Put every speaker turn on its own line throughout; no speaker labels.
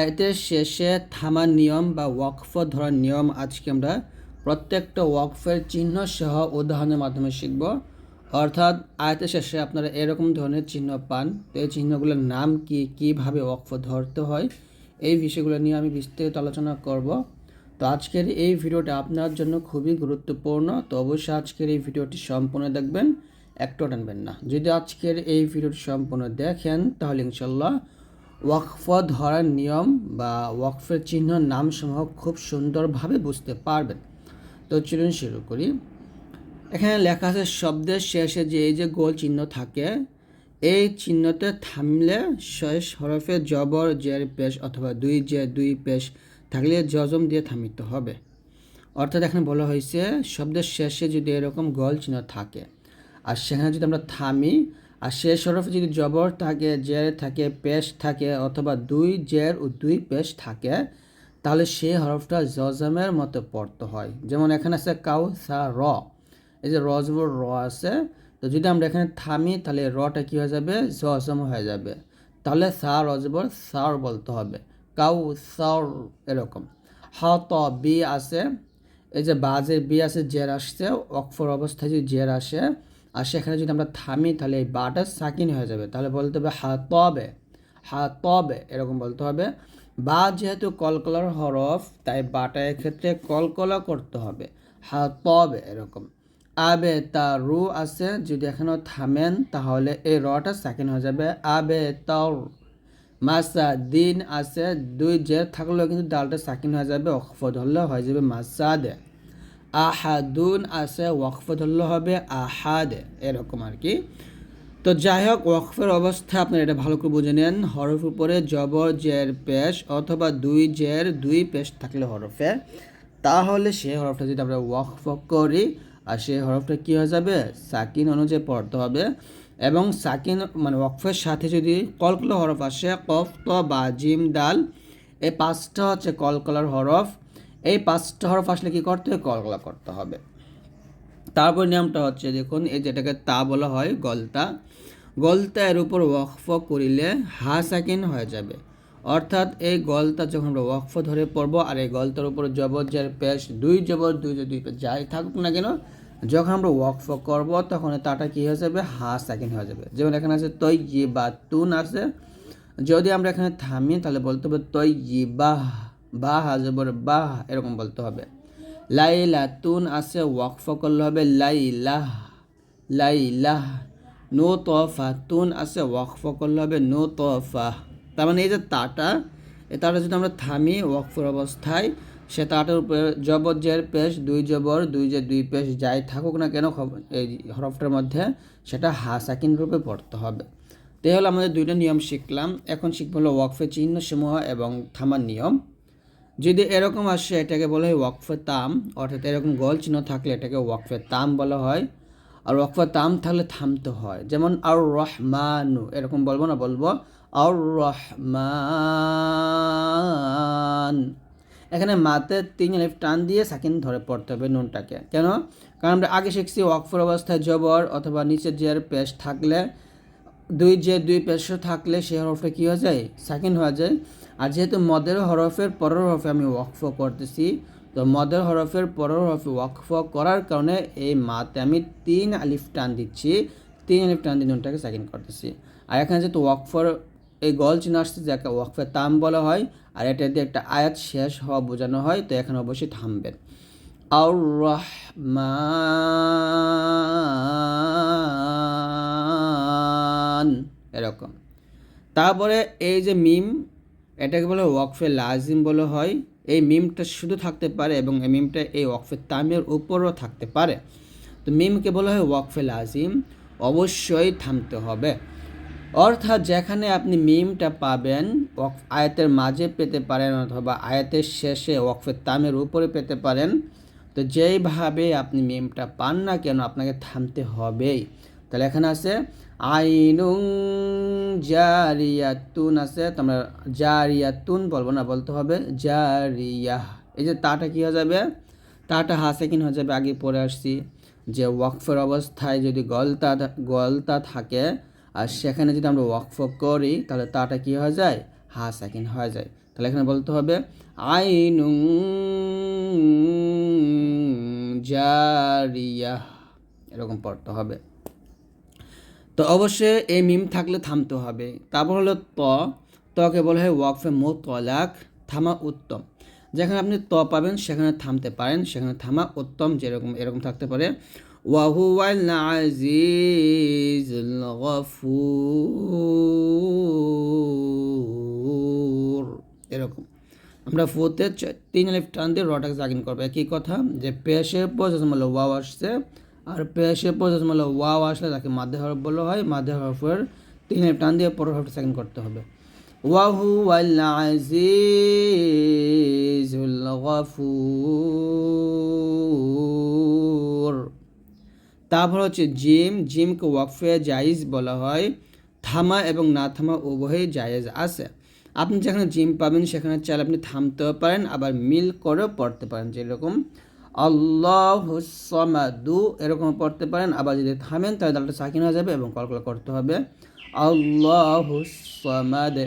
আয়াতের শেষে থামার নিয়ম বা ওয়াকফ ধরার নিয়ম আজকে আমরা প্রত্যেকটা ওয়াকফের চিহ্ন সহ উদাহরণের মাধ্যমে শিখব। অর্থাৎ আয়াতের শেষে আপনারা এরকম ধরনের চিহ্ন পান। তো এই চিহ্নগুলোর নাম কি, কীভাবে ওয়াকফ ধরতে হয়, এই বিষয়গুলো নিয়ে আমি বিস্তারিত আলোচনা করব। তো আজকের এই ভিডিওটা আপনার জন্য খুবই গুরুত্বপূর্ণ। তো অবশ্যই আজকের এই ভিডিওটি সম্পূর্ণ দেখবেন, একটু টানবেন না। যদি আজকের এই ভিডিওটি সম্পূর্ণ দেখেন, তাহলে ইনশাল্লাহ ওয়াকফ ধরার নিয়ম বা ওয়াকফের চিহ্ন নামসমূহ খুব সুন্দরভাবে বুঝতে পারবেন। তো চলুন শুরু করি। এখানে লেখা আছে, শব্দের শেষে যে এই যে গোল চিহ্ন থাকে, এই চিহ্নতে থামলে শেষ হরফে জবর, জের, পেশ অথবা দুই জে, দুই পেশ থাকলে জজম দিয়ে থামিতে হবে। অর্থাৎ এখানে বলা হয়েছে, শব্দের শেষে যদি এরকম গোল চিহ্ন থাকে, আর সেখানে যদি আমরা থামি আর শেষ হরফে যদি জবর থাকে, জের থাকে, পেশ থাকে অথবা দুই জের ও দুই পেশ থাকে, তাহলে সেই হরফটা জজমের মতো পড়তে হয়। যেমন এখানে আছে কাউ সা র। এই যে র র আছে, তো যদি আমরা এখানে থামি, তাহলে রটা কী হয়ে যাবে? জজম হয়ে যাবে। তাহলে সা র সার বলতে হবে। কাউ সার এরকম। হ ত বি আছে, এই যে বাজে বি আছে, জের আসছে অক্ষর অবস্থায় যদি জের আসে আর সেখানে যদি আমরা থামি, তাহলে এই বাটা সাকিন হয়ে যাবে। তাহলে বলতে হবে হা তবে হা তবে এরকম বলতে হবে। বা যেহেতু কলকলার হরফ, তাই বাটা ক্ষেত্রে কলকলা করতে হবে। হা তবে এরকম। আবে তা রু আছে, যদি এখানেও থামেন, তাহলে এই রটা সাকিন হয়ে যাবে। আবে তার মাসা দিন আছে, দুই জের থাকলেও কিন্তু ডালটা সাকিন হয়ে যাবে অক্ফ ধরলে হয়ে যাবে মাসাদে। আহাদুন আছে ওয়াকফ ধরলে হবে, আহাদে, এরকম আর কি। তো যাই হোক, ওয়াকফের অবস্থা আপনারা এটা ভালো করে বুঝে নেন। হরফ উপরে জবর জের, পেশ অথবা দুই জের, দুই পেশ থাকলে হরফে। তাহলে সেই হরফটা যদি আমরা ওয়াকফ করি, আর সেই হরফটা কী হয়ে যাবে? সাকিন অনুযায়ী পড়তে হবে। এবং সাকিন মানে ওয়াকফের সাথে যদি কলকলা হরফ আসে, কফ, ত, বা, জিম ডাল এই পাঁচটা হচ্ছে কলকলার হরফ। এই পাঁচটা হরফ আসলে কী করতে হবে কলকলা করতে হবে। তারপর নিয়মটা হচ্ছে, দেখুন, এই যেটাকে তা বলা হয়, গলতা। গলতা এর উপর ওয়াকফ করিলে হা সাকিন হয়ে যাবে। অর্থাৎ এই গলতা যখন আমরা ওয়াকফ ধরে পড়ব, আর এই গলতার উপর জবর জের পেশ, দুই জবর, দুই দুই যাই থাকুক না কেন, যখন আমরা ওয়াকফ করব, তখন তাটা কী হয়ে যাবে? হা সাকিন হয়ে যাবে। যেমন এখানে আছে তৈ জি বা তুন আছে। যদি আমরা এখানে থামি তাহলে বলতে হবে তৈ বাহ বাহ জবর বাহ এরকম বলতে হবে। লাইলা তুন আছে ওয়াকফ করলে হবে লাইলাহ লাইলাহ। নো তফা তুন আছে ওয়াকফ করলে হবে নো তফা তার মানে এই যে তাটা, এই তাটা যদি আমরা থামি ওয়াকফর অবস্থায়, সে তাটার উপরে জবর জের পেশ, দুই জবর, দুই যে দুই পেশ যাই থাকুক না কেন এই হরফটার মধ্যে সেটা হাসাকিন রূপে পড়তে হবে। তো হলো আমাদের দুইটা নিয়ম শিখলাম। এখন শিখব হলো ওয়াকফের চিহ্ন সমূহ এবং থামার নিয়ম। যদি এরকম আসে, এটাকে বলা হয় ওয়াকফে তাম, অর্থাৎ এরকম গোল চিহ্ন থাকলে এটাকে ওয়াকফে তাম বলা হয়। আর ওয়াকফে তাম থাকলে থামতে হয়। যেমন আর রহমানু এরকম বলব না, বলব আর রহমান এখানে মাতে তিন আলিফ টান দিয়ে সাকিন ধরে পড়তে হবে নুনটাকে। কেন? কারণ আমরা আগে শিখছি ওয়াকফর অবস্থায় জবর অথবা নিচের যে পেশ থাকলে, দুই যে দুই পেশ থাকলে সে হরফটা কী হয়ে যায়? সাকিন হয়ে যায়। আর যেহেতু মদের হরফের পরের হরফে আমি ওয়াকফ করতেছি, তো মদের হরফের পরের হরফে ওয়াকফ করার কারণে এই মাতে আমি তিন আলিফ টান দিচ্ছি। তিন আলিফ টান দিয়ে নুনটাকে সাকিন করতেছি। আর এখানে যেহেতু ওয়াকফর এই গল চিহ্ন আসছে যাকে ওয়াকফের তাম বলা হয়, আর এটা দিয়ে একটা আয়াত শেষ হওয়া বোঝানো হয়, তো এখানে অবশ্যই থামবেন। আর রহমান এরকম। তারপরে এই যে মিম এটাকে বলে ওয়াকফে লাজিম বলা হয়। এই মিমটা শুধু থাকতে পারে এবং এই মিমটা এই ওয়াকফে তামের উপরও থাকতে পারে। তো মিমকে বলা হয় ওয়াকফে লাজিম, অবশ্যই থামতে হবে। অর্থাৎ যেখানে আপনি মিমটা পাবেন আয়াতের মাঝে পেতে পারেন অথবা আয়াতের শেষে ওয়াকফের তামের উপরে পেতে পারেন। তো যেইভাবে আপনি মিমটা পান না কেন, আপনাকে থামতে হবেই। তাহলে এখানে আছে, আইনুং জারিয়াতুন আছে, তোমরা জারিয়াতুন বলব না, বলতে হবে জারিয়াহ। এই যে তাটা কী হয়ে যাবে? তাটা হাসে কিন হয়ে যাবে, আগে পরে আসছি। যে ওয়াকফের অবস্থায় যদি গলতা গলতা থাকে, আর সেখানে যদি আমরা ওয়াকফ করি, তাহলে তাটা কী হয়ে যায়? হা সাকিন হয়ে যায়। তাহলে এখানে বলতে হবে আইনুন জারিয়া এরকম পড়তে হবে। তো অবশ্যই এই মিম থাকলে থামতে হবে। তারপর হলো ত। তকে বলা হয় ওয়াকফে মো তলাক থামা উত্তম। যেখানে আপনি ত পাবেন, সেখানে থামতে পারেন, সেখানে থামা উত্তম যেরকম, এরকম থাকতে পারে। ওয়াহুয়াল আজিজুল এরকম। আমরা ফোতে তিন আলিফ টান দিয়ে রটাকে জাগিন করব। একই কথা যে পেশের পর ওয়াও আসছে আর পেশের পর হলো ওয়াও আসলে তাকে মাধ্যে হরফ বলা হয়। মাধ্যে হরফের তিন টান দিয়ে পরের হরফটা জাগিন করতে হবে। আজিজুল গফুর। তারপর হচ্ছে জিম। জিমকে ওয়াকফে জাইজ বলা হয়। থামা এবং না থামা উভয়ই জায়েজ আছে। আপনি যেখানে জিম পাবেন সেখানে চাইলে আপনি থামতেও পারেন, আবার মিল করেও পড়তে পারেন, যেরকম আল্লাহ সমাদু, এরকম পড়তে পারেন। আবার যদি থামেন, তাহলে দালটা সাকিন হয়ে যাবে এবং কলকলা করতে হবে। আল্লাহ সমাদ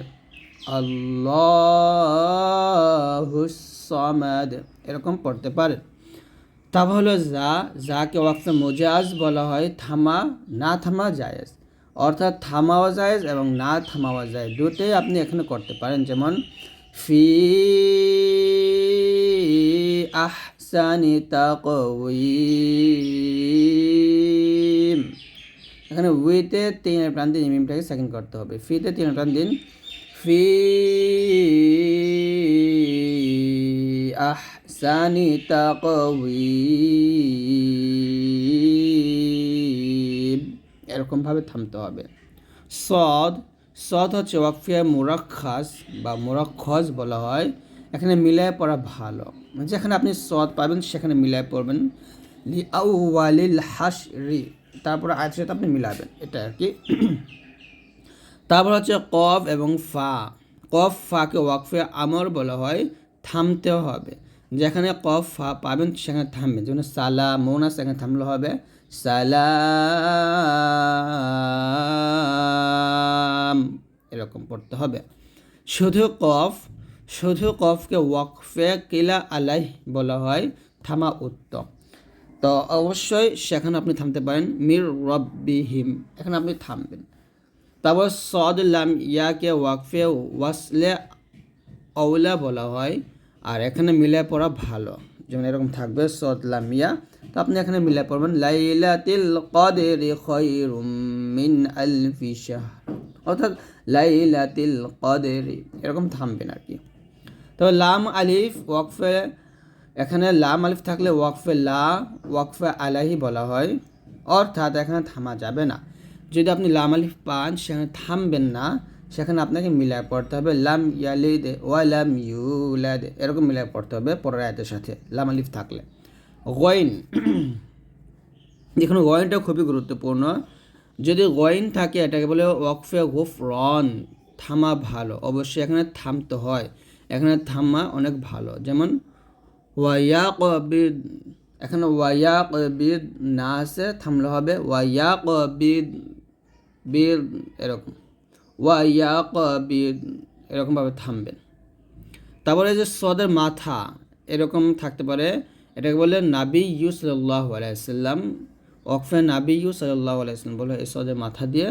আল্লাহ সমাদ, এরকম পড়তে পারেন। তা হলো যা, যাকে ওয়াক্ফে মোজাজ বলা হয়, থামা, না থামা জায়েজ। অর্থাৎ থামাও জায়েজ এবং না থামাওয়া যায় দুটোই আপনি এখানে করতে পারেন। যেমন, ফি আহসানি তাকওয়িম। এখানে উইতে তিন প্রাণ দিন মিমটাকে সেকেন্ড করতে হবে। ফিতে তিন প্রাণ দিন ফি আহসানি তাকওয়িম। এরকমভাবে থামতে হবে। সদ সদ হচ্ছে ওয়াকফিয়া মুরাক্ষাস বা মুরাক্ষস বলা হয়। এখানে মিলায় পড়া ভালো। যেখানে আপনি সদ পাবেন, সেখানে মিলায় পড়বেন। লি আউওয়ালিল হাস রি তারপর আয়াতের সাথে আপনি মিলাবেন, এটা আর কি। তারপর হচ্ছে কফ এবং ফা। কফ, ফাকে ওয়াকফে আমর বলা হয়, থামতে হবে। যেখানে কফ, ফা পাবেন, সেখানে থামবেন যেমন সালা মৌনা সেখানে থামলে হবে। সালাম, এরকম পড়তে হবে। শুধু কফ শুধু কফকে ওয়াকফে কিলা আলাই বলা হয়, থামা উত্তম। তো অবশ্যই সেখানে আপনি থামতে পারেন, মির রব্বিহিম, এখানে আপনি থামবেন। তারপর সদ লাম ইয়াকে ওয়াকফে ওয়াসলে অউলা বলা হয়, আর এখানে মিলে পড়া ভালো, যেমন এরকম থাকবে সদলাম ইয়া। তো আপনি এখানে মিলে পড়বেন, লাইলাতিল কদরি খৈরুম মিন আলফি শাহর। অর্থাৎ লাইলাতিল কদরি, এরকম থামবেন আর কি। তো লাম আলিফ, ওয়াকফে, এখানে লাম আলিফ থাকলে ওয়াকফে লা, ওয়াকফে আলাহি বলা হয়। অর্থাৎ এখানে থামা যাবে না। যদি আপনি লাম আলিফ পান, সেখানে থামবেন না। সেখানে আপনাকে মিলায় পড়তে হবে লাম ইয়ালিদ লাম ইউলাদ। এরকম মিলায় পড়তে হবে পরের আয়াতের সাথে লাম আলিফ থাকলে। গয়ন দেখুন গয়নটা খুবই গুরুত্বপূর্ণ। যদি গয়ন থাকে, এটাকে বলে ওয়াকফে গুফ রন থামা ভালো। অবশ্যই এখানে থামতে হয়। এখানে থামা অনেক ভালো। যেমন ওয়াইয়া কবিদ এখানে ওয়াইয়া কবিদ না আছে, থামলে হবে ওয়াইয়া কবিদ বীর এরকম। ওয়াইয়া কবিদ এরকমভাবে থামবেন। তারপরে যে সদের মাথা, এরকম থাকতে পারে। এটাকে বলে নাবি ইউ সাল্লাহ আলাইসাল্লাম ওকফে নাবি ইউ সাল্লাহ আলাইসাল্লাম বলে এই সদের মাথা দিয়ে।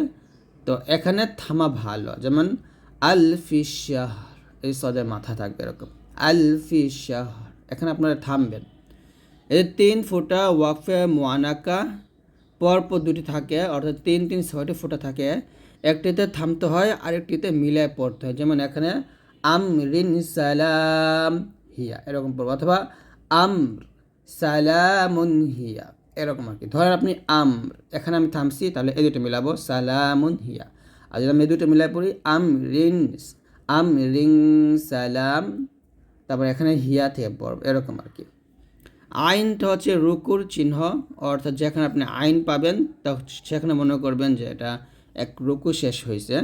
তো এখানে থামা ভালো। যেমন, আল ফিশাহ। এই সদের মাথা থাকবে এরকম। আল ফিশাহ এখানে আপনারা থামবেন। এই তিন ফোঁটা ওয়াকফে মোয়ানাকা পরপর দুটি থাকে, অর্থাৎ তিন তিন ছয়টি ফোঁটা থাকে। একটিতে থামতে হয়, আরেকটিতে মিলায় পড়তে হয়। যেমন এখানে আম রিন সালাম হিয়া, এরকম পড়ব। অথবা আম সালামুন হিয়া, এরকম আর কি। ধরেন আপনি আম এখানে আমি থামছি, তাহলে এই দুটো মিলাবো, সালামুন হিয়া। আর যদি আমি এই দুটো মিলাই পড়ি আম রিন আম রিং সালাম, তারপর এখানে হিয়া থেকে পড়ব এরকম আর কি। আইনটা হচ্ছে রুকুর চিহ্ন, অর্থাৎ যেখানে আপনি আইন পাবেন, তো সেখানে মনে করবেন যে এটা এক রুকু শেষ হয়েছে।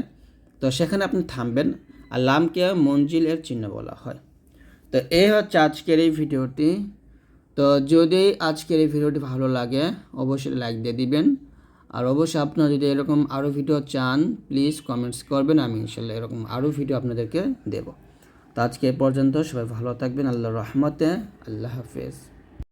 তো সেখানে আপনি থামবেন, আর লামকে মঞ্জিলের চিহ্ন বলা হয়। তো এই হচ্ছে আজকের এই ভিডিওটি। তো যদি আজকের এই ভিডিওটি ভালো লাগে, অবশ্যই লাইক দিয়ে দিবেন। আর অবশ্যই আপনারা যদি এরকম আরও ভিডিও চান প্লিজ কমেন্টস করবেন, আমি ইনশাল্লাহ এরকম আরও ভিডিও আপনাদেরকে দেব। তো আজকে এ পর্যন্ত সবাই ভালো থাকবেন আল্লাহ রহমতে, আল্লাহ হাফেজ।